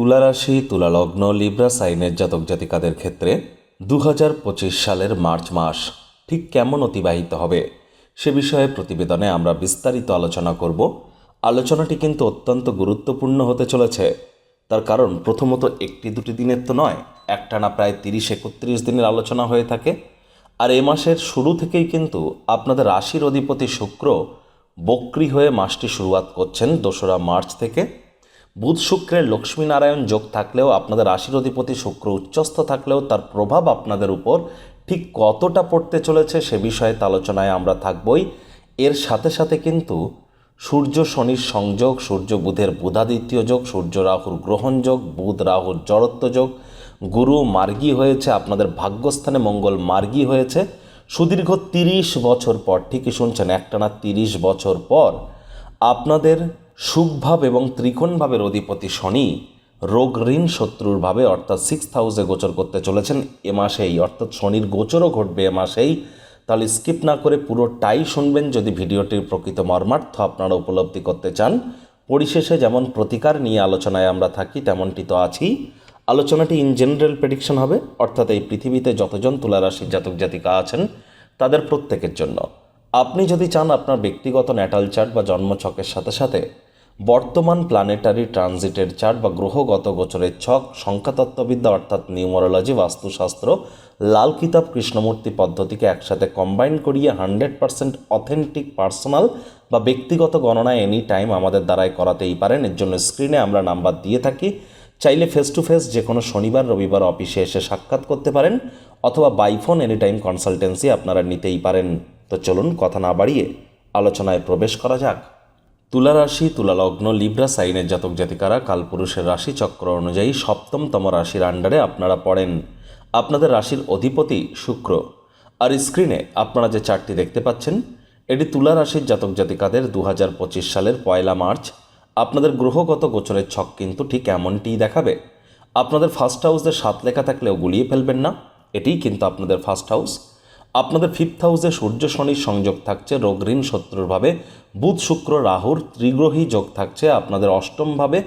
তুলা রাশি তুলা লগ্ন লিব্রা, সাইনের জাতক জাতিকাদের ক্ষেত্রে দু হাজার পঁচিশ সালের মার্চ মাস ঠিক কেমন অতিবাহিত হবে সে বিষয়ে প্রতিবেদনে আমরা বিস্তারিত আলোচনা করব। আলোচনাটি কিন্তু অত্যন্ত গুরুত্বপূর্ণ হতে চলেছে। তার কারণ প্রথমত একটি দুটি দিনের তো নয়, একটানা প্রায় তিরিশ, একত্রিশ দিনের আলোচনা হয়ে থাকে। আর এ মাসের শুরু থেকেই কিন্তু আপনাদের রাশির অধিপতি শুক্র বক্রি হয়ে মাসটি শুরুয়াত করছেন দোসরা মার্চ থেকে। বুধ শুক্রের লক্ষ্মীনারায়ণ যোগ থাকলেও আপনাদের রাশির অধিপতি শুক্র উচ্চস্থ থাকলেও তার প্রভাব আপনাদের উপর ঠিক কতটা পড়তে চলেছে সে বিষয়ে আলোচনায় আমরা থাকবই। এর সাথে সাথে কিন্তু সূর্য শনির সংযোগ, সূর্য বুধের বুধাদিত্য যোগ, সূর্য রাহুর গ্রহণ যোগ, বুধ রাহুর জড়ত্ব যোগ, গুরু মার্গী হয়েছে, আপনাদের ভাগ্যস্থানে মঙ্গল মার্গী হয়েছে। সুদীর্ঘ তিরিশ বছর পর, ঠিকই শুনছেন, একটানা তিরিশ বছর পর আপনাদের সুখভাব এবং ত্রিকোণভাবের অধিপতি শনি রোগ ঋণ শত্রুর ভাবে, অর্থাৎ সিক্স হাউসে গোচর করতে চলেছেন এ মাসেই, অর্থাৎ শনির গোচরও ঘটবে এ মাসেই। তাহলে স্কিপ না করে পুরোটাই শুনবেন যদি ভিডিওটির প্রকৃত মর্মার্থ আপনারা উপলব্ধি করতে চান। পরিশেষে যেমন প্রতিকার নিয়ে আলোচনায় আমরা থাকি, তেমনটি তো আছি আলোচনাটি ইন জেনারেল প্রেডিকশন হবে, অর্থাৎ এই পৃথিবীতে যতজন তুলারাশির জাতক জাতিকা আছেন, তাদের প্রত্যেকের জন্য। আপনি যদি চান আপনার ব্যক্তিগত ন্যাটাল চার্ট বা জন্মছকের সাথে সাথে বর্তমান প্ল্যানেটারি ট্রানজিটের চার্ট বা গ্রহগত গোচরের ছক সংখ্যাতত্ত্ববিদ্যা অর্থাৎ নিউমোরোলজি, বাস্তুশাস্ত্র, লাল কিতাব কৃষ্ণমূর্তি পদ্ধতিকে একসাথে কম্বাইন করিয়ে হান্ড্রেড পার্সেন্ট অথেন্টিক পার্সোনাল বা ব্যক্তিগত গণনা এনি টাইম আমাদের দ্বারাই করাতেই পারেন। এর জন্য স্ক্রিনে আমরা নাম্বার দিয়ে থাকি। চাইলে ফেস টু ফেস যে কোনো শনিবার, রবিবার অফিসে এসে সাক্ষাৎ করতে পারেন অথবা বাইফোন এনি টাইম কনসালটেন্সি আপনারা নিতেই পারেন। তো চলুন কথা না বাড়িয়ে আলোচনায় প্রবেশ করা যাক। তুলা রাশি, তুলা লগ্ন, লিব্রা সাইনের জাতক জাতিকারা কালপুরুষের রাশি চক্র অনুযায়ী সপ্তমতম রাশির আন্ডারে আপনারা পড়েন। আপনাদের রাশির অধিপতি শুক্র। আর স্ক্রিনে আপনারা যে চারটি দেখতে পাচ্ছেন, এটি তুলা রাশির জাতক জাতিকাদের দু হাজার পঁচিশ সালের পয়লা মার্চ। আপনাদের গ্রহগত গোচরের ছক কিন্তু ঠিক এমনটিই দেখাবে। আপনাদের ফার্স্ট হাউসে সাত লেখা থাকলেও গুলিয়ে ফেলবেন না, এটিই কিন্তু আপনাদের ফার্স্ট হাউস আপনাদের ফিফথ হাউসে সূর্য শনির সংযোগ থাকছে, রোগ ঋণ শত্রুরভাবে বুধ, শুক্র, রাহুর ত্রিগ্রহী যোগ থাকছে আপনাদের অষ্টমভাবে,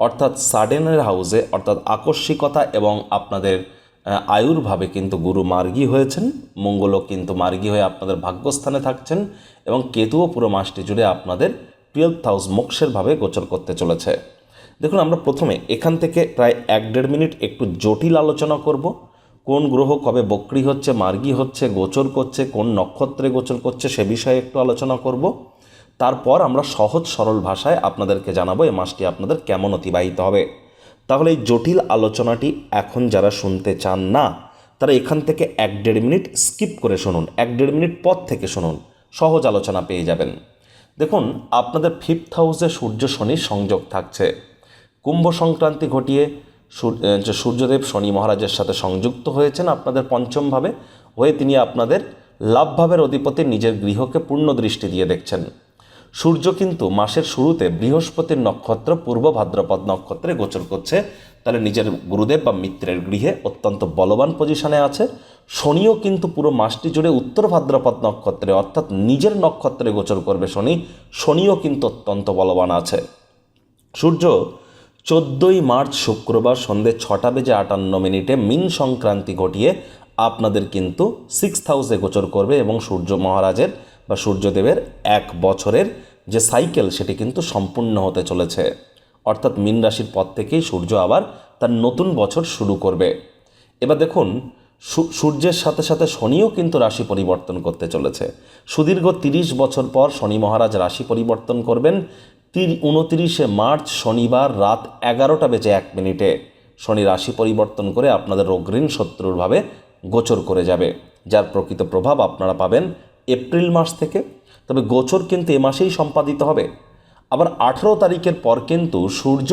অর্থাৎ সাডেনের হাউসে, অর্থাৎ আকস্মিকতা এবং আপনাদের আয়ুর্ভাবে কিন্তু গুরু মার্গী হয়েছেন, মঙ্গলও কিন্তু মার্গী হয়ে আপনাদের ভাগ্যস্থানে থাকছেন এবং কেতুও পুরো মাসটি জুড়ে আপনাদের টুয়েলভ হাউস মোক্ষের ভাবে গোচর করতে চলেছে। দেখুন, আমরা প্রথমে এখান থেকে প্রায় এক দেড় মিনিট একটু জটিল আলোচনা করব। কোন গ্রহ কবে বক্রি হচ্ছে, মার্গী হচ্ছে, গোচর করছে, কোন নক্ষত্রে গোচর করছে সে বিষয়ে একটু আলোচনা করব। তারপর আমরা সহজ সরল ভাষায় আপনাদেরকে জানাব এই মাসটি আপনাদের কেমন অতিবাহিত হবে। তাহলে এই জটিল আলোচনাটি এখন যারা শুনতে চান না, তারা এখান থেকে এক দেড় মিনিট স্কিপ করে শুনুন, এক দেড় মিনিট পর থেকে শুনুন, সহজ আলোচনা পেয়ে যাবেন। দেখুন, আপনাদের ফিফথ হাউসে সূর্য শনির সংযোগ থাকছে। কুম্ভ সংক্রান্তি ঘটিয়ে সূর্যদেব শনি মহারাজের সাথে সংযুক্ত হয়েছেন আপনাদের পঞ্চমভাবে, হয়ে তিনি আপনাদের লাভভাবের অধিপতি, নিজের গৃহকে পূর্ণ দৃষ্টি দিয়ে দেখছেন। সূর্য কিন্তু মাসের শুরুতে বৃহস্পতির নক্ষত্র, পূর্ব ভাদ্রপদ নক্ষত্রে গোচর করছে। তাহলে নিজের গুরুদেব বা মিত্রের গৃহে অত্যন্ত বলবান পজিশনে আছে। শনিও কিন্তু পুরো মাসটি জুড়ে উত্তর ভাদ্রপদ নক্ষত্রে, অর্থাৎ নিজের নক্ষত্রে গোচর করবে শনি। শনিও কিন্তু অত্যন্ত বলবান আছে। সূর্য চোদ্দোই মার্চ শুক্রবার সন্ধে ছটা বেজে আটান্ন মিনিটে মিন সংক্রান্তি ঘটিয়ে আপনাদের কিন্তু সিক্স হাউসে গোচর করবে এবং সূর্য মহারাজের বা সূর্যদেবের এক বছরের যে সাইকেল সেটি কিন্তু সম্পূর্ণ হতে চলেছে। অর্থাৎ মিন রাশির পর থেকেই সূর্য আবার তার নতুন বছর শুরু করবে। এবার দেখুন সূর্যের সাথে সাথে শনিও কিন্তু রাশি পরিবর্তন করতে চলেছে। সুদীর্ঘ তিরিশ বছর পর শনি মহারাজ রাশি পরিবর্তন করবেন। তির, উনতিরিশে মার্চ শনিবার রাত এগারোটা বেজে এক মিনিটে। শনি রাশি পরিবর্তন করে আপনাদের অগ্রিম শত্রুরভাবে গোচর করে যাবে। যার প্রকৃত প্রভাব আপনারা পাবেন এপ্রিল মাস থেকে, তবে গোচর কিন্তু এ মাসেই সম্পাদিত হবে। আবার আঠেরো তারিখের পর কিন্তু সূর্য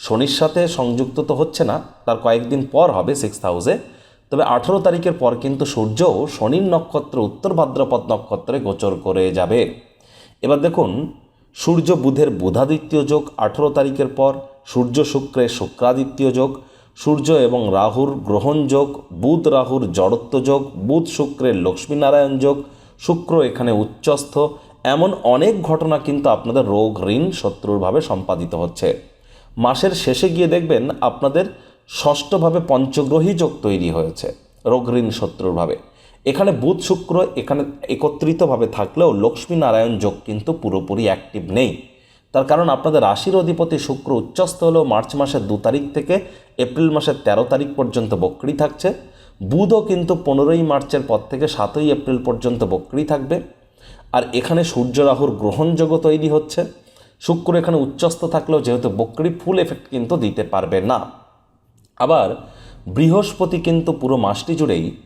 শনির সাথে সংযুক্ত তো হচ্ছে না, তার কয়েকদিন পর হবে সিক্স হাউসে তবে আঠেরো তারিখের পর কিন্তু সূর্য শনির নক্ষত্র, উত্তর ভাদ্রপদ নক্ষত্রে গোচর করে যাবে। এবার দেখুন, সূর্য বুধের বুধাদিত্য যোগ আঠেরো তারিখের পর, সূর্য শুক্রের শুক্রাদিত্য যোগ, সূর্য এবং রাহুর গ্রহণ যোগ, বুধ রাহুর জড়ত্ব যোগ, বুধ শুক্রের লক্ষ্মীনারায়ণ যোগ শুক্র এখানে উচ্চস্থ। এমন অনেক ঘটনা কিন্তু আপনাদের রোগ, ঋণ শত্রুরভাবে সম্পাদিত হচ্ছে। মাসের শেষে গিয়ে দেখবেন আপনাদের ষষ্ঠভাবে পঞ্চগ্রহী যোগ তৈরি হয়েছে, রোগ, ঋণ শত্রুরভাবে এখানে বুধ, শুক্র এখানে একত্রিতভাবে থাকলেও লক্ষ্মী নারায়ণ যোগ কিন্তু পুরোপুরি অ্যাক্টিভ নেই। তার কারণ আপনাদের রাশির অধিপতি শুক্র উচ্চস্থ হলেও মার্চ মাসের দু তারিখ থেকে এপ্রিল মাসের তেরো তারিখ পর্যন্ত বক্রি থাকছে। বুধও কিন্তু পনেরোই মার্চের পর থেকে সাতই এপ্রিল পর্যন্ত বক্রি থাকবে। আর এখানে সূর্য রাহুর গ্রহণযোগ্য তৈরি হচ্ছে। শুক্র এখানে উচ্চস্থ থাকলেও যেহেতু বক্রি ফুল এফেক্ট কিন্তু দিতে পারবে না। আবার বৃহস্পতি কিন্তু পুরো মাসটি জুড়েই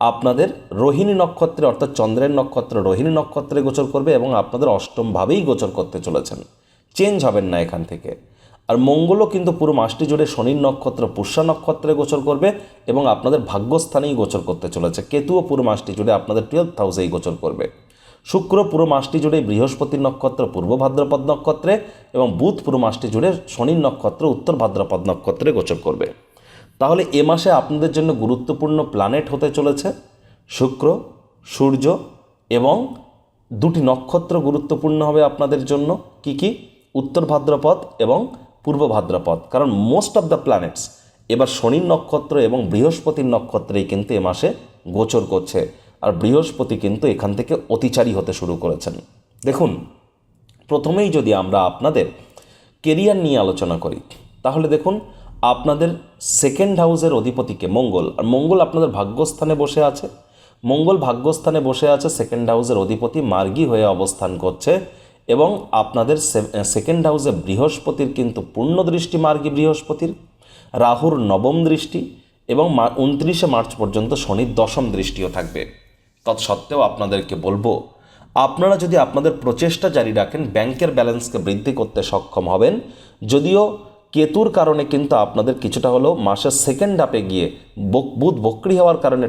আপনাদের রোহিণী নক্ষত্রে অর্থাৎ চন্দ্রের নক্ষত্র রোহিণী নক্ষত্রে গোচর করবে এবং আপনাদের অষ্টমভাবেই গোচর করতে চলেছেন। চেঞ্জ হবেন না এখান থেকে। আর মঙ্গলও কিন্তু পুরো মাসটি জুড়ে শনির নক্ষত্র, পুষ্যা নক্ষত্রে গোচর করবে এবং আপনাদের ভাগ্যস্থানেই গোচর করতে চলেছে। কেতুও পুরো মাসটি জুড়ে আপনাদের টুয়েলভ হাউসেই গোচর করবে। শুক্র পুরো মাসটি জুড়ে বৃহস্পতির নক্ষত্র, পূর্ব ভাদ্রপদ নক্ষত্রে এবং বুধ পুরো মাসটি জুড়ে শনির নক্ষত্র, উত্তর ভাদ্রপদ নক্ষত্রে গোচর করবে। তাহলে এ মাসে আপনাদের জন্য গুরুত্বপূর্ণ প্ল্যানেট হতে চলেছে শুক্র, সূর্য এবং দুটি নক্ষত্র গুরুত্বপূর্ণ হবে আপনাদের জন্য। কি কি? উত্তর ভাদ্রপদ এবং পূর্ব ভাদ্রপদ। কারণ মোস্ট অফ দ্য প্ল্যানেটস এবার শনির নক্ষত্র এবং বৃহস্পতির নক্ষত্রেই কিন্তু এ মাসে গোচর করছে। আর বৃহস্পতি কিন্তু এখান থেকে অতিচারী হতে শুরু করেছেন। দেখুন, প্রথমেই যদি আমরা আপনাদের কেরিয়ার নিয়ে আলোচনা করি, তাহলে দেখুন, আপনাদের সেকেন্ড হাউসের অধিপতিকে মঙ্গল। আর মঙ্গল আপনাদের ভাগ্যস্থানে বসে আছে। মঙ্গল ভাগ্যস্থানে বসে আছে সেকেন্ড হাউসের অধিপতি মার্গী হয়ে অবস্থান করছে এবং আপনাদের সেকেন্ড হাউসে বৃহস্পতির কিন্তু পূর্ণ দৃষ্টি মার্গী বৃহস্পতির, রাহুর নবম দৃষ্টি এবং উনত্রিশে মার্চ পর্যন্ত শনির দশম দৃষ্টিও থাকবে। তৎসত্ত্বেও আপনাদেরকে বলব, আপনারা যদি আপনাদের প্রচেষ্টা জারি রাখেন, ব্যাংকের ব্যালেন্সকে বৃদ্ধি করতে সক্ষম হবেন, যদিও কেতুর কারণে কিন্তু আপনাদের কিছুটা হলেও মাসের সেকেন্ড হাফে গিয়ে বক- বুধ বক্রি হওয়ার কারণে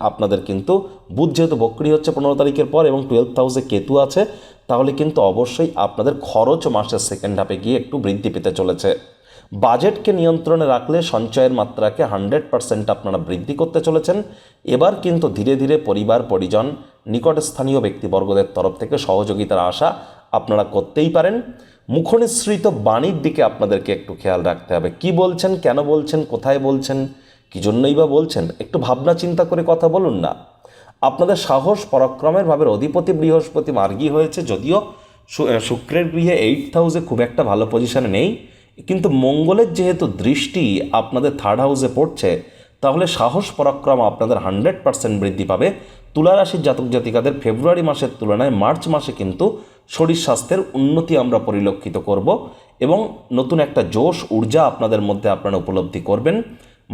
আপনাদের কিন্তু বুধ যেহেতু বক্রি হচ্ছে পনেরো তারিখের পর এবং টুয়েলভ হাউসে কেতু আছে, তাহলে কিন্তু অবশ্যই আপনাদের খরচ মাসের সেকেন্ড হাফে গিয়ে একটু বৃদ্ধি পেতে চলেছে। বাজেটকে নিয়ন্ত্রণে রাখলে সঞ্চয়ের মাত্রাকে হান্ড্রেড পার্সেন্ট আপনারা বৃদ্ধি করতে চলেছেন। এবার কিন্তু ধীরে ধীরে পরিবার, পরিজন, নিকটস্থানীয় ব্যক্তিবর্গদের তরফ থেকে সহযোগিতার আশা আপনারা করতেই পারেন। মুখনিসৃত বাণীর দিকে আপনাদেরকে একটু খেয়াল রাখতে হবে। কি বলছেন, কেন বলছেন, কোথায় বলছেন, কি জন্যই বা বলছেন, একটু ভাবনা চিন্তা করে কথা বলুন না। আপনাদের সাহস পরাক্রমের ভাবের অধিপতি বৃহস্পতি মার্গী হয়েছে, যদিও শুক্রের গৃহে এইট হাউসে খুব একটা ভালো পজিশনে নেই। কিন্তু মঙ্গলের যেহেতু দৃষ্টি আপনাদের থার্ড হাউসে পড়ছে, তাহলে সাহস পরাক্রম আপনাদের হান্ড্রেড পার্সেন্ট বৃদ্ধি পাবে। তুলা রাশির জাতক জাতিকাদের ফেব্রুয়ারি মাসের তুলনায় মার্চ মাসে কিন্তু শরীর স্বাস্থ্যের উন্নতি আমরা পরিলক্ষিত করব এবং নতুন একটা জোশ ঊর্জা আপনাদের মধ্যে আপনারা উপলব্ধি করবেন।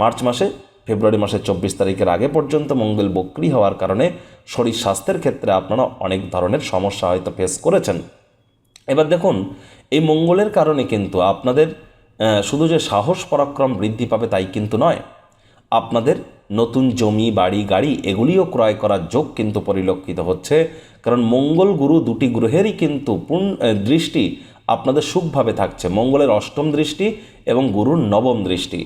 মার্চ মাসে, ফেব্রুয়ারি মাসের চব্বিশ তারিখের আগে পর্যন্ত মঙ্গল বক্রি হওয়ার কারণে শরীর স্বাস্থ্যের ক্ষেত্রে আপনারা অনেক ধরনের সমস্যা হয়তো ফেস করেছেন। এবার দেখুন, এই মঙ্গলের কারণে কিন্তু আপনাদের শুধু যে সাহস পরাক্রম বৃদ্ধি পাবে তাই কিন্তু নয়। আপনাদের নতুন জমি, বাড়ি, গাড়ি এগুলিও ক্রয় করার যোগ কিন্তু পরিলক্ষিত হচ্ছে। কারণ মঙ্গল গুরু দুটি গ্রহেরই কিন্তু পূর্ণ দৃষ্টি আপনাদের সুখভাবে থাকছে। মঙ্গলের অষ্টম দৃষ্টি এবং গুরুর নবম দৃষ্টি।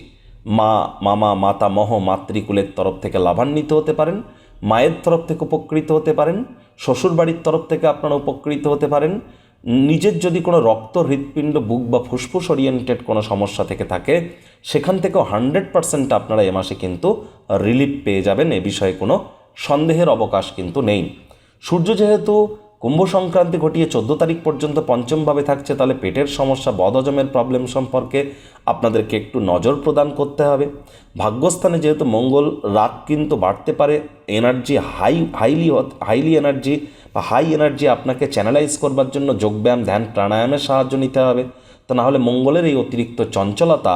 মা, মামা, মাতা, মহ, মাতৃকুলের তরফ থেকে লাভান্বিত হতে পারেন, মায়ের তরফ থেকে উপকৃত হতে পারেন, শ্বশুরবাড়ির তরফ থেকে আপনারা উপকৃত হতে পারেন নিজের যদি কোনো রক্ত, হৃৎপিণ্ড, বুক বা ফুসফুস ওরিয়েন্টেড কোনো সমস্যা থেকে থাকে, সেখান থেকেও হান্ড্রেড পারসেন্ট আপনারা এ মাসে কিন্তু রিলিফ পেয়ে যাবেন। এ বিষয়ে কোনো সন্দেহের অবকাশ কিন্তু নেই। সূর্য যেহেতু কুম্ভ সংক্রান্তি ঘটিয়ে চোদ্দ তারিখ পর্যন্ত পঞ্চমভাবে থাকছে, তাহলে পেটের সমস্যা, বদহজমের প্রবলেম সম্পর্কে আপনাদেরকে একটু নজর প্রদান করতে হবে। ভাগ্যস্থানে যেহেতু মঙ্গল রাগ কিন্তু বাড়তে পারে energy high highly highly energy বা হাই এনার্জি আপনাকে চ্যানেলাইজ করবার জন্য যোগব্যায়াম, ধ্যান, প্রাণায়ামের সাহায্য নিতে হবে। তা নাহলে মঙ্গলের এই অতিরিক্ত চঞ্চলতা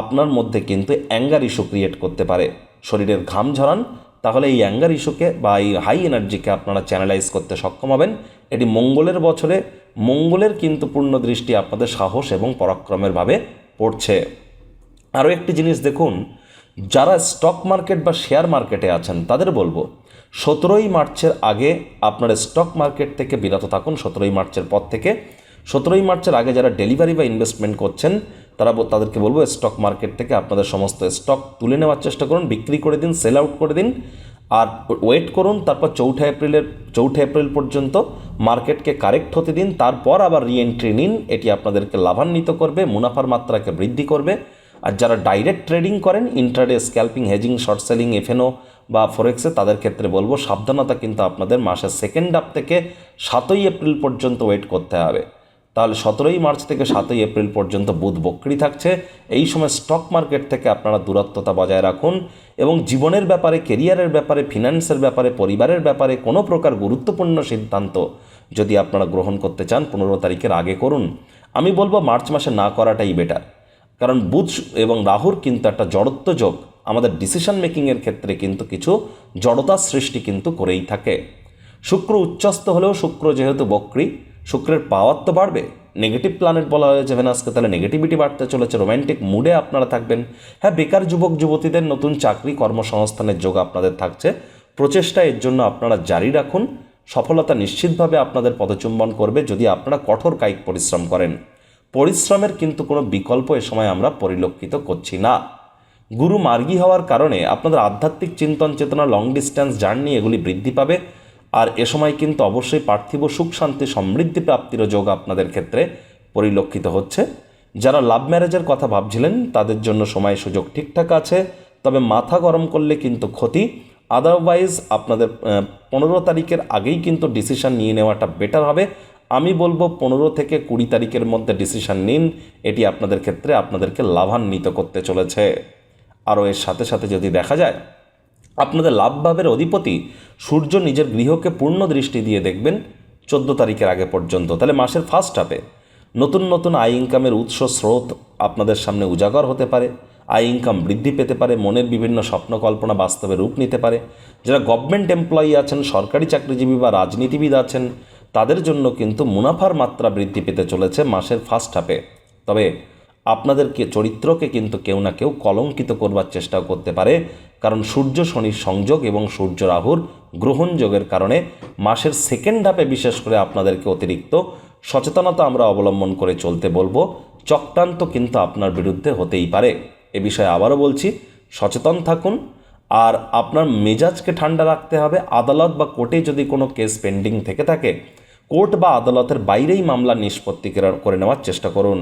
আপনার মধ্যে কিন্তু অ্যাঙ্গার ইস্যু ক্রিয়েট করতে পারে। শরীরের ঘাম ঝরান তাহলে এই অ্যাঙ্গার ইস্যুকে বা এই হাই এনার্জিকে আপনারা চ্যানেলাইজ করতে সক্ষম হবেন। এটি মঙ্গলের বছরে, মঙ্গলের কিন্তু পূর্ণ দৃষ্টি আপনাদের সাহস এবং পরাক্রমের ভাবে পড়ছে। আরও একটি জিনিস দেখুন, যারা স্টক মার্কেট বা শেয়ার মার্কেটে আছেন, তাদের বলব, সতেরোই মার্চের আগে আপনারা স্টক মার্কেট থেকে বিরত থাকুন, সতেরোই মার্চের পর থেকে। সতেরোই মার্চের আগে যারা ডেলিভারি বা ইনভেস্টমেন্ট করছেন তারা তাদেরকে বলব স্টক মার্কেট থেকে আপনাদের সমস্ত স্টক তুলে নেওয়ার চেষ্টা করুন, বিক্রি করে দিন সেল আউট করে দিন, আর ওয়েট করুন, তারপর চৌঠা এপ্রিলের, চৌঠা এপ্রিল পর্যন্ত মার্কেটকে কারেক্ট হতে দিন, তারপর আবার রিএন্ট্রি নিন, এটি আপনাদেরকে লাভান্বিত করবে, মুনাফার মাত্রাকে বৃদ্ধি করবে, আর যারা ডাইরেক্ট ট্রেডিং করেন intraday scalping hedging short selling FNO বা ফরেক্সে তাদের ক্ষেত্রে বলব সাবধানতা কিন্তু আপনাদের মাসের সেকেন্ড হাফ থেকে সাতই এপ্রিল পর্যন্ত ওয়েট করতে হবে। তাহলে সতেরোই মার্চ থেকে সাতই এপ্রিল পর্যন্ত বুধ বক্রি থাকছে। এই সময় স্টক মার্কেট থেকে আপনারা দূরত্বতা বজায় রাখুন এবং জীবনের ব্যাপারে কেরিয়ারের ব্যাপারে ফিনান্সের ব্যাপারে, পরিবারের ব্যাপারে কোনো প্রকার গুরুত্বপূর্ণ সিদ্ধান্ত যদি আপনারা গ্রহণ করতে চান, পনেরো তারিখের আগে করুন। আমি বলব মার্চ মাসে না করাটাই বেটার কারণ বুধ এবং রাহুর কিন্তু একটা জড়ত্ব যোগ। আমাদের ডিসিশন মেকিংয়ের ক্ষেত্রে কিন্তু কিছু জড়তার সৃষ্টি কিন্তু করেই থাকে। শুক্র উচ্চস্ত হলেও শুক্র যেহেতু বক্রি শুক্রের পাওয়ার তো বাড়বে। নেগেটিভ প্ল্যানেট বলা হয়েছে ভেনাসকে, তাহলে নেগেটিভিটি বাড়তে চলেছে রোম্যান্টিক মুডে আপনারা থাকবেন। হ্যাঁ বেকার যুবক, যুবতীদের নতুন চাকরি কর্মসংস্থানের যোগ আপনাদের থাকছে। প্রচেষ্টা এর জন্য আপনারা জারি রাখুন। সফলতা নিশ্চিতভাবে আপনাদের পদচুম্বন করবে যদি আপনারা কঠোর কায়িক পরিশ্রম করেন। পরিশ্রমের কিন্তু কোনো বিকল্প এ সময় আমরা পরিলক্ষিত করছি না। গুরু মার্গী হওয়ার কারণে আপনাদের আধ্যাত্মিক চিন্তন চেতনা লং ডিস্টেন্স জার্নি এগুলি বৃদ্ধি পাবে। আর এ সময় কিন্তু অবশ্যই পার্থিব সুখ, শান্তি, সমৃদ্ধি প্রাপ্তির যোগ আপনাদের ক্ষেত্রে পরিলক্ষিত হচ্ছে। যারা লাভ ম্যারেজের কথা ভাবছিলেন, তাদের জন্য সময়, সুযোগ ঠিকঠাক আছে। তবে মাথা গরম করলে কিন্তু ক্ষতি। আদারওয়াইজ আপনাদের পনেরো তারিখের আগেই কিন্তু ডিসিশান নিয়ে নেওয়াটা বেটার হবে। আমি বলব পনেরো থেকে কুড়ি তারিখের মধ্যে ডিসিশন নিন। এটি আপনাদের ক্ষেত্রে আপনাদেরকে লাভান্বিত করতে চলেছে। আরও এর সাথে সাথে যদি দেখা যায় আপনাদের লাভভাবের অধিপতি সূর্য নিজের গৃহকে পূর্ণ দৃষ্টি দিয়ে দেখবেন চোদ্দ তারিখের আগে পর্যন্ত। তাহলে মাসের ফার্স্ট হাফে নতুন নতুন আয় ইনকামের উৎস, স্রোত আপনাদের সামনে উজাগর হতে পারে, আয় ইনকাম বৃদ্ধি পেতে পারে, মনের বিভিন্ন স্বপ্ন, কল্পনা বাস্তবে রূপ নিতে পারে। যারা গভর্নমেন্ট এমপ্লয়ি আছেন, সরকারি চাকরিজীবী বা রাজনীতিবিদ আছেন, তাদের জন্য কিন্তু মুনাফার মাত্রা বৃদ্ধি পেতে চলেছে মাসের ফার্স্ট হাফে তবে আপনাদেরকে, চরিত্রকে কিন্তু কেউ না কেউ কলঙ্কিত করবার চেষ্টাও করতে পারে কারণ সূর্য শনির সংযোগ এবং সূর্য রাহুর গ্রহণযোগের কারণে মাসের সেকেন্ড হাফে বিশেষ করে আপনাদেরকে অতিরিক্ত সচেতনতা আমরা অবলম্বন করে চলতে বলব। চক্রান্ত কিন্তু আপনার বিরুদ্ধে হতেই পারে। এ বিষয়ে আবারও বলছি, সচেতন থাকুন। আর আপনার মেজাজকে ঠান্ডা রাখতে হবে। আদালত বা কোর্টে যদি কোনো কেস পেন্ডিং থেকে থাকে, কোর্ট বা আদালতের বাইরেই মামলা নিষ্পত্তি করে নেওয়ার চেষ্টা করুন।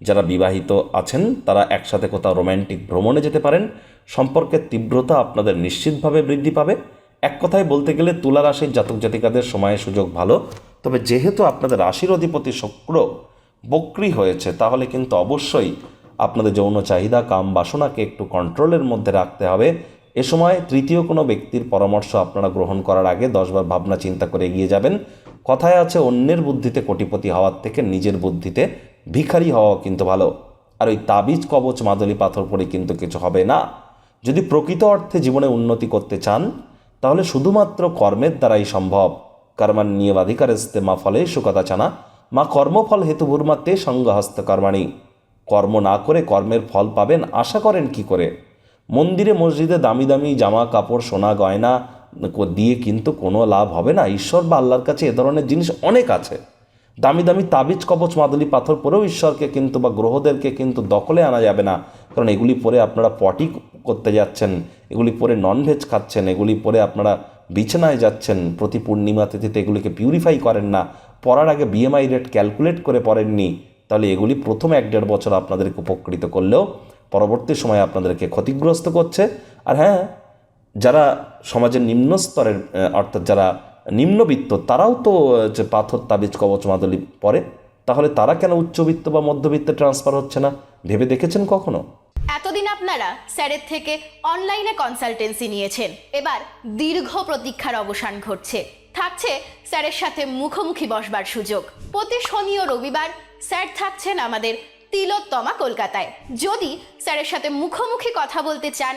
যারা বিবাহিত আছেন, তারা একসাথে কোথাও রোম্যান্টিক ভ্রমণে যেতে পারেন। সম্পর্কের তীব্রতা আপনাদের নিশ্চিতভাবে বৃদ্ধি পাবে। এক কথায় বলতে গেলে তুলা রাশির জাতক জাতিকাদের সময়ের সুযোগ ভালো। তবে যেহেতু আপনাদের রাশির অধিপতি শুক্র বক্রি হয়েছে, তাহলে কিন্তু অবশ্যই আপনাদের যৌন চাহিদা, কাম বাসনাকে একটু কন্ট্রোলের মধ্যে রাখতে হবে। এ সময় তৃতীয় কোনো ব্যক্তির পরামর্শ আপনারা গ্রহণ করার আগে দশবার ভাবনা চিন্তা করে এগিয়ে যাবেন। কথায় আছে, অন্যের বুদ্ধিতে কোটিপতি হওয়ার থেকে নিজের বুদ্ধিতে ভিখারি হওয়া কিন্তু ভালো। আর ওই তাবিজ, কবচ, মাদলি, পাথর পরে কিন্তু কিছু হবে না। যদি প্রকৃত অর্থে জীবনে উন্নতি করতে চান, তাহলে শুধুমাত্র কর্মের দ্বারাই সম্ভব। কর্মান নিয়বাধিকারস্তে মা ফলে সুকথা চানা, মা কর্মফল হেতু ভূর্মা তে সঙ্গহস্ত কর্মাণী। কর্ম না করে কর্মের ফল পাবেন, আশা করেন কি করে? মন্দিরে মসজিদে দামি দামি জামা, কাপড়, সোনা, গয়না দিয়ে কিন্তু কোনো লাভ হবে না। ঈশ্বর বা আল্লাহর কাছে এ ধরনের জিনিস অনেক আছে। দামি দামি তাবিজ, কবচ, মাদুলি, পাথর পরেও ঈশ্বরকে কিন্তু বা গ্রহদেরকে কিন্তু দখলে আনা যাবে না। কারণ এগুলি পরে আপনারা পটি করতে যাচ্ছেন, এগুলি পরে ননভেজ খাচ্ছেন, এগুলি পরে আপনারা বিছানায় যাচ্ছেন, প্রতি পূর্ণিমা তিথিতে এগুলিকে পিউরিফাই করেন না। পড়ার আগে বিএমআই রেট ক্যালকুলেট করে পড়েননি, তাহলে এগুলি প্রথম এক দেড় বছর আপনাদেরকে উপকৃত করলেও পরবর্তী সময়ে আপনাদেরকে ক্ষতিগ্রস্ত করছে। আর হ্যাঁ যারা সমাজের নিম্ন স্তরের অর্থাৎ যারা নিম্নবিত্ত, তারাও তো যে পাথর, তাবিজ, কবচ, মাদলি পরে, তাহলে তারা কেন উচ্চবিত্ত বা মধ্যবিত্তে ট্রান্সফার হচ্ছে না? ভেবে দেখেছেন কখনো? এতদিন আপনারা স্যারের থেকে অনলাইনে কনসালটেন্সি নিয়েছেন। এবার দীর্ঘ প্রতীক্ষার অবসান ঘটছে। থাকছে স্যারের সাথে মুখোমুখি বসবার সুযোগ। প্রতি শনি ও রবিবার স্যার থাকছেন আমাদের তিলোত্তমা কলকাতায়। যদি স্যারের সাথে মুখোমুখি কথা বলতে চান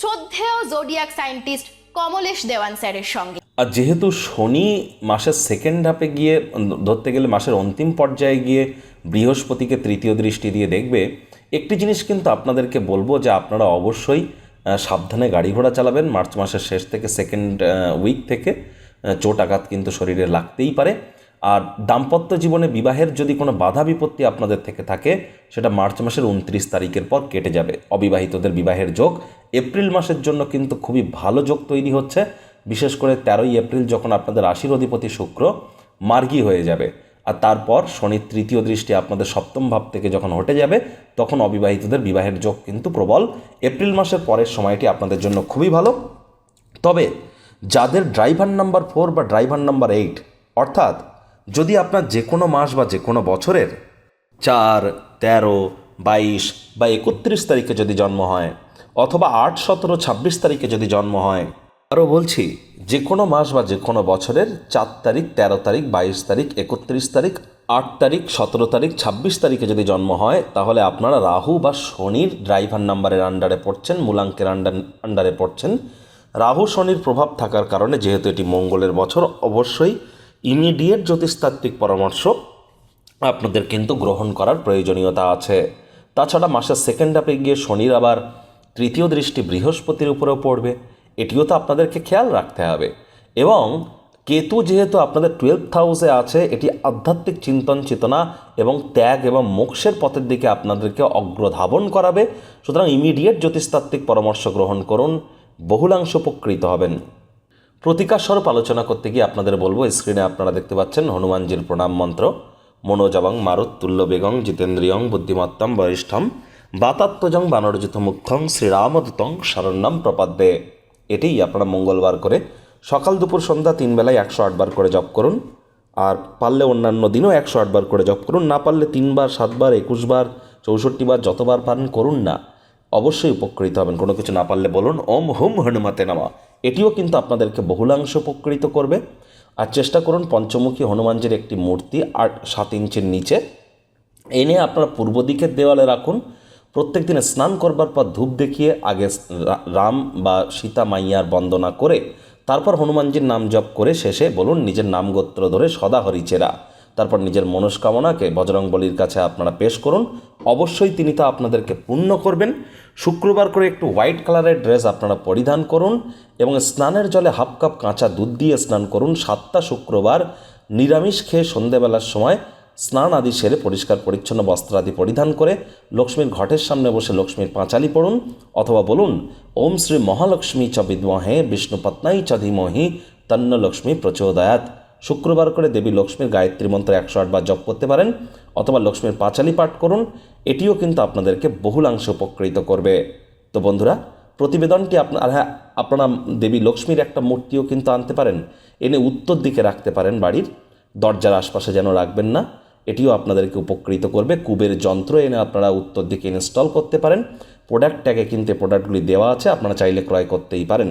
শ্রদ্ধেয় জোডিয়াক সায়েন্টিস্ট কমলেশ দেওয়ান স্যারের সঙ্গে। আর যেহেতু শনি মাসের সেকেন্ড হাফে গিয়ে, ধরতে গেলে মাসের অন্তিম পর্যায়ে গিয়ে বৃহস্পতিকে তৃতীয় দৃষ্টি দিয়ে দেখবে, একটি জিনিস কিন্তু আপনাদেরকে বলব যে আপনারা অবশ্যই সাবধানে গাড়ি ঘোড়া চালাবেন। মার্চ মাসের শেষ থেকে সেকেন্ড উইক থেকে চোট আঘাত কিন্তু শরীরে লাগতেই পারে। আর দাম্পত্য জীবনে বিবাহের যদি কোনো বাধা বিপত্তি আপনাদের থেকে থাকে, সেটা মার্চ মাসের উনত্রিশ তারিখের পর কেটে যাবে। অবিবাহিতদের বিবাহের যোগ এপ্রিল মাসের জন্য কিন্তু খুবই ভালো যোগ তৈরি হচ্ছে। বিশেষ করে তেরোই এপ্রিল যখন আপনাদের রাশির অধিপতি শুক্র মার্গী হয়ে যাবে আর তারপর শনির তৃতীয় দৃষ্টি আপনাদের সপ্তম ভাব থেকে যখন হটে যাবে, তখন অবিবাহিতদের বিবাহের যোগ কিন্তু প্রবল। এপ্রিল মাসের পরের সময়টি আপনাদের জন্য খুবই ভালো। তবে যাদের ড্রাইভার নাম্বার ফোর বা ড্রাইভার নাম্বার এইট, অর্থাৎ যদি আপনার যে কোনো মাস বা যে কোনো বছরের চার, তেরো, বাইশ বা একত্রিশ তারিখে যদি জন্ম হয়, অথবা আট, সতেরো, ছাব্বিশ তারিখে যদি জন্ম হয়, আরও বলছি যে কোনো মাস বা যে কোনো বছরের চার তারিখ, তেরো তারিখ, বাইশ তারিখ, একত্রিশ তারিখ, আট তারিখ, সতেরো তারিখ, ছাব্বিশ তারিখে যদি জন্ম হয়, তাহলে আপনারা রাহু বা শনির ড্রাইভার নাম্বারের আন্ডারে পড়ছেন, মূলাঙ্কের আন্ডার, আন্ডারে পড়ছেন। রাহু, শনির প্রভাব থাকার কারণে, যেহেতু এটি মঙ্গলের বছর, অবশ্যই ইমিডিয়েট জ্যোতিষতাত্ত্বিক পরামর্শ আপনাদের কিন্তু গ্রহণ করার প্রয়োজনীয়তা আছে। তাছাড়া মাসের সেকেন্ড হাফে গিয়ে শনির আবার তৃতীয় দৃষ্টি বৃহস্পতির উপরেও পড়বে। এটিও তো আপনাদেরকে খেয়াল রাখতে হবে। এবং কেতু যেহেতু আপনাদের টুয়েলভ হাউসে আছে, এটি আধ্যাত্মিক চিন্তন চেতনা এবং ত্যাগ এবং মোক্ষের পথের দিকে আপনাদেরকে অগ্রধাবন করাবে। সুতরাং ইমিডিয়েট জ্যোতিষতাত্ত্বিক পরামর্শ গ্রহণ করুন। বহুলাংশ উপকৃত হবেন। প্রতিকার স্বরূপ আলোচনা করতে গিয়ে আপনাদের বলব, স্ক্রিনে আপনারা দেখতে পাচ্ছেন হনুমানজির প্রণাম মন্ত্র। মনোজবং মারুত তুল্য বেগং জিতেন্দ্রিয়ং বুদ্ধিমত্তম বরিষ্ঠম বাতাত্মজং বানরজিত মুখ্যং শ্রীরামদূতং শরণ্যম প্রপাদ্যে। এটিই আপনারা মঙ্গলবার করে সকাল দুপুর সন্ধ্যা তিন বেলায় একশো আটবার করে জপ করুন। আর পারলে অন্যান্য দিনও একশো আটবার করে জপ করুন, না পারলে তিনবার, সাতবার একুশবার চৌষট্টি বার, যতবার পারেন করুন না। অবশ্যই উপকৃত হবেন। কোনো কিছু না পারলে বলুন, ওম হুম হনুমাতে নামা। এটিও কিন্তু আপনাদেরকে বহুলাংশ উপকৃত করবে। আর চেষ্টা করুন পঞ্চমুখী হনুমানজির একটি মূর্তি আট সাত ইঞ্চির নিচে এনে আপনারা পূর্ব দিকের দেওয়ালে রাখুন। প্রত্যেক দিনে স্নান করবার পর ধূপ দেখিয়ে আগে রাম বা সীতা মাইয়ার বন্দনা করে তারপর হনুমানজির নাম জপ করে শেষে বলুন নিজের নাম গোত্র ধরে সদা হরিচেরা। তারপর নিজের মনস্কামনাকে বজরং বলির কাছে আপনারা পেশ করুন। অবশ্যই তিনি তা আপনাদেরকে পূর্ণ করবেন। শুক্রবার করে একটু হোয়াইট কালারের ড্রেস আপনারা পরিধান করুন এবং স্নানের জলে হাফ কাপ কাঁচা দুধ দিয়ে স্নান করুন। সাতটা শুক্রবার নিরামিষ খেয়ে সন্ধেবেলার সময় স্নান আদি সেরে পরিষ্কার পরিচ্ছন্ন বস্ত্র আদি পরিধান করে লক্ষ্মীর ঘটের সামনে বসে লক্ষ্মীর পাঁচালি পড়ুন। অথবা বলুন, ওম শ্রী মহালক্ষ্মী চ বিদ্মহে বিষ্ণুপত্নাই চ ধীমহি তন্ন লক্ষ্মী প্রচোদয়াত শুক্রবার করে দেবী লক্ষ্মীর গায়ত্রী মন্ত্র একশো আটবার জপ করতে পারেন অথবা লক্ষ্মীর পাঁচালি পাঠ করুন, এটিও কিন্তু আপনাদেরকে বহুলাংশে উপকৃত করবে। তো বন্ধুরা, প্রতিবেদনটি আপনার হ্যাঁ আপনারা দেবী লক্ষ্মীর একটা মূর্তিও কিন্তু আনতে পারেন, এনে উত্তর দিকে রাখতে পারেন বাড়ির, দরজার আশপাশে যেন রাখবেন না, এটিও আপনাদেরকে উপকৃত করবে। কুবের যন্ত্র এনে আপনারা উত্তর দিকে ইনস্টল করতে পারেন প্রোডাক্ট ট্যাগে কিন্তু প্রোডাক্টগুলি দেওয়া আছে, আপনারা চাইলে ক্রয় করতেই পারেন।